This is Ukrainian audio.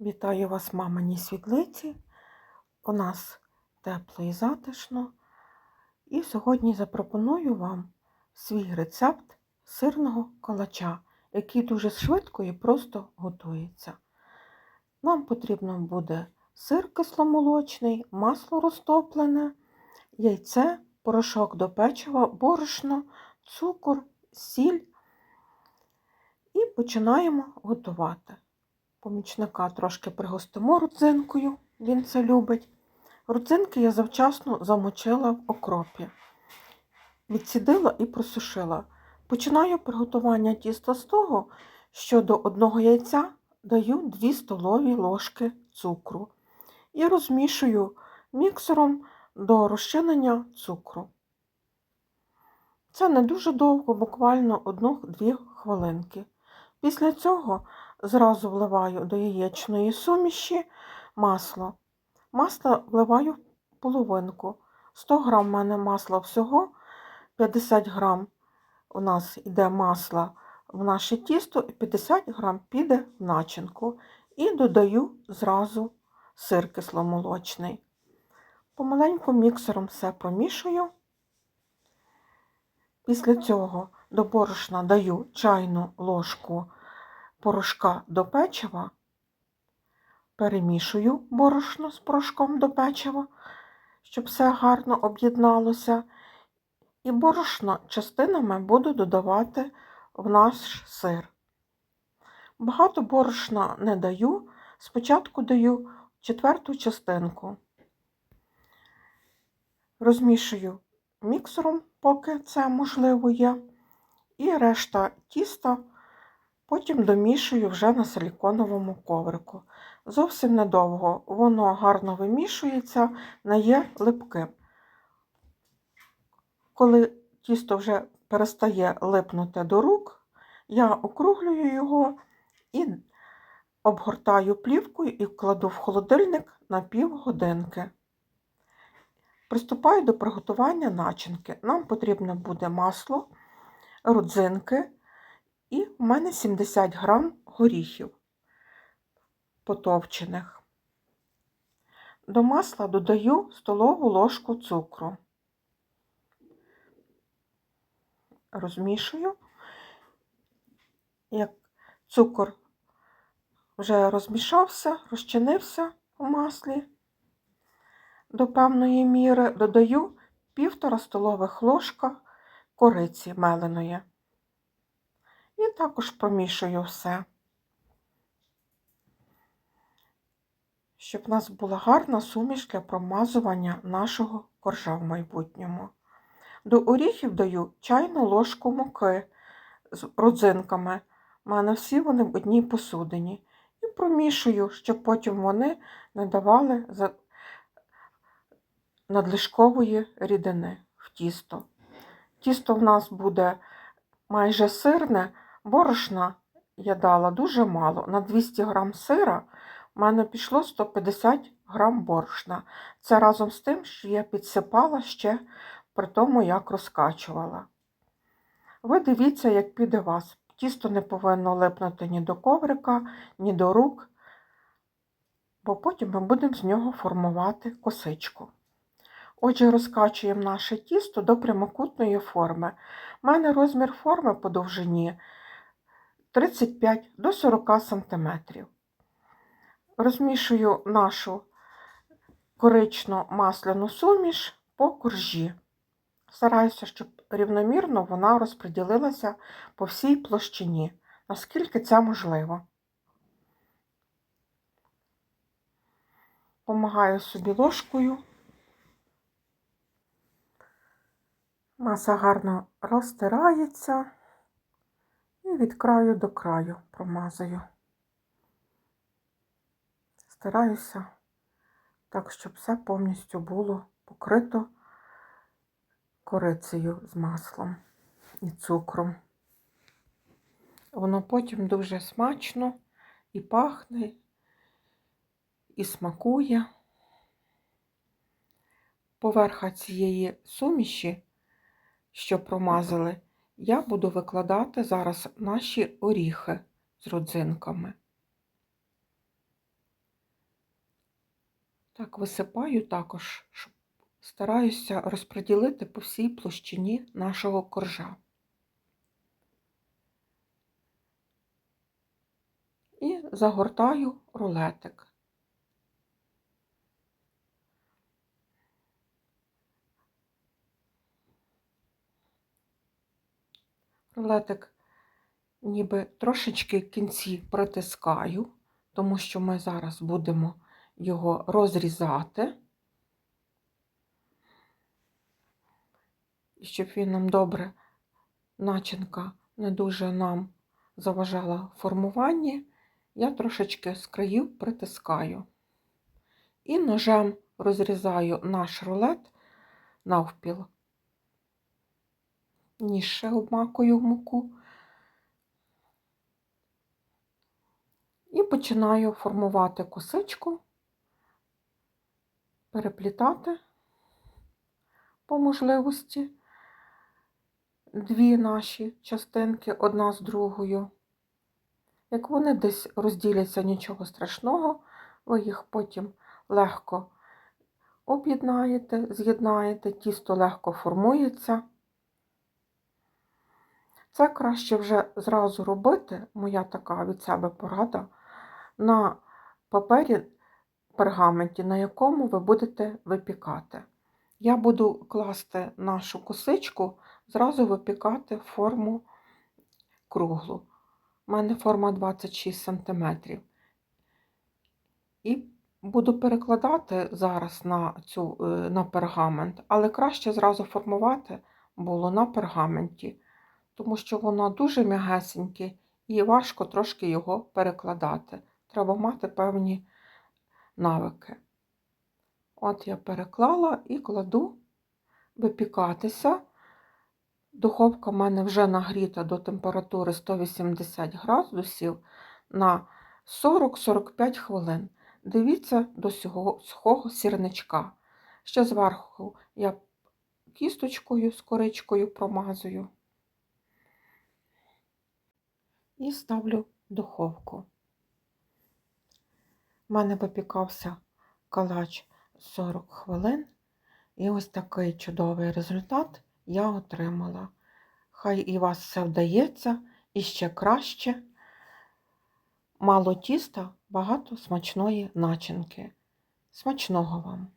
Вітаю вас, мамині світлиці. У нас тепло і затишно. І сьогодні запропоную вам свій рецепт сирного калача, який дуже швидко і просто готується. Нам потрібно буде сир кисломолочний, масло розтоплене, яйце, порошок до печива, борошно, цукор, сіль. І починаємо готувати помічника трошки пригостимо родзинкою, він це любить. Родзинки я завчасно замочила в окропі, відсідила і просушила. Починаю приготування тіста з того, що до одного яйця даю 2 столові ложки цукру і розмішую міксером до розчинення цукру. Це не дуже довго, буквально 1-2 хвилинки. Після цього зразу вливаю до яєчної суміші масло. Масло вливаю в половинку. 100 грам в мене масла всього, 50 грам у нас йде масло в наше тісто, і 50 грам піде в начинку. І додаю зразу сир кисломолочний. Помаленьку міксером все промішую. Після цього до борошна даю чайну ложку порошка до печива, перемішую борошно з порошком до печива, щоб все гарно об'єдналося. І борошно частинами буду додавати в наш сир. Багато борошна не даю, спочатку даю четверту частинку. Розмішую міксером, поки це можливо є, і решта тіста Потім домішую вже на силіконовому коврику. Зовсім недовго воно гарно вимішується, не є липким. Коли тісто вже перестає липнути до рук, я округлюю його і обгортаю плівкою і кладу в холодильник на півгодинки. Приступаю до приготування начинки. Нам потрібно буде масло, родзинки. В мене 70 грам горіхів потовчених. До масла додаю столову ложку цукру. Розмішую, як цукор вже розмішався, розчинився у маслі до певної міри, додаю півтора столових ложка кориці меленої. Також помішую все, щоб в нас була гарна суміш для промазування нашого коржа в майбутньому. До оріхів даю чайну ложку муки з родзинками. У мене всі вони в одній посудині. І промішую, щоб потім вони не давали надлишкової рідини в тісто. Тісто в нас буде майже сирне. Борошна я дала дуже мало. На 200 грам сира в мене пішло 150 грам борошна. Це разом з тим, що я підсипала ще при тому, як розкачувала. Ви дивіться, як піде вас. Тісто не повинно липнути ні до коврика, ні до рук, бо потім ми будемо з нього формувати косичку. Отже, розкачуємо наше тісто до прямокутної форми. У мене розмір форми по довжині 35 до 40 см. Розмішую нашу корично масляну суміш по коржі. Стараюся, щоб рівномірно вона розподілилася по всій площині, наскільки це можливо. Помагаю собі ложкою. Маса гарно розтирається і від краю до краю промазую. Стараюся так, щоб все повністю було покрито корицею з маслом і цукром. Воно потім дуже смачно і пахне, і смакує. Поверха цієї суміші, що промазали, я буду викладати зараз наші оріхи з родзинками. Так, висипаю також, щоб стараюся розподілити по всій площині нашого коржа. І загортаю рулетик. Рулетик ніби трошечки кінці притискаю, тому що ми зараз будемо його розрізати, і щоб він нам добре, начинка не дуже нам заважала формуванні, я трошечки з країв притискаю. І ножем розрізаю наш рулет навпіл. Ніж ще обмакую в муку. І починаю формувати косичку, переплітати по можливості дві наші частинки одна з другою. Як вони десь розділяться нічого страшного, ви їх потім легко об'єднаєте, з'єднаєте, тісто легко формується. Це краще вже зразу робити, моя така від себе порада, на папері пергаменті, на якому ви будете випікати. Я буду класти нашу косичку, зразу випікати форму круглу. У мене форма 26 см. І буду перекладати зараз на, цю, е, на пергамент, але краще зразу формувати було на пергаменті тому що воно дуже м'ягесеньке і важко трошки його перекладати. Треба мати певні навики. От я переклала і кладу випікатися. Духовка в мене вже нагріта до температури 180 градусів на 40-45 хвилин. Дивіться до сухого сірничка. Ще зверху я кісточкою з коричкою промазую і ставлю духовку. У мене випікався калач 40 хвилин, і ось такий чудовий результат я отримала. Хай і вас все вдається, і ще краще. Мало тіста, багато смачної начинки. Смачного вам!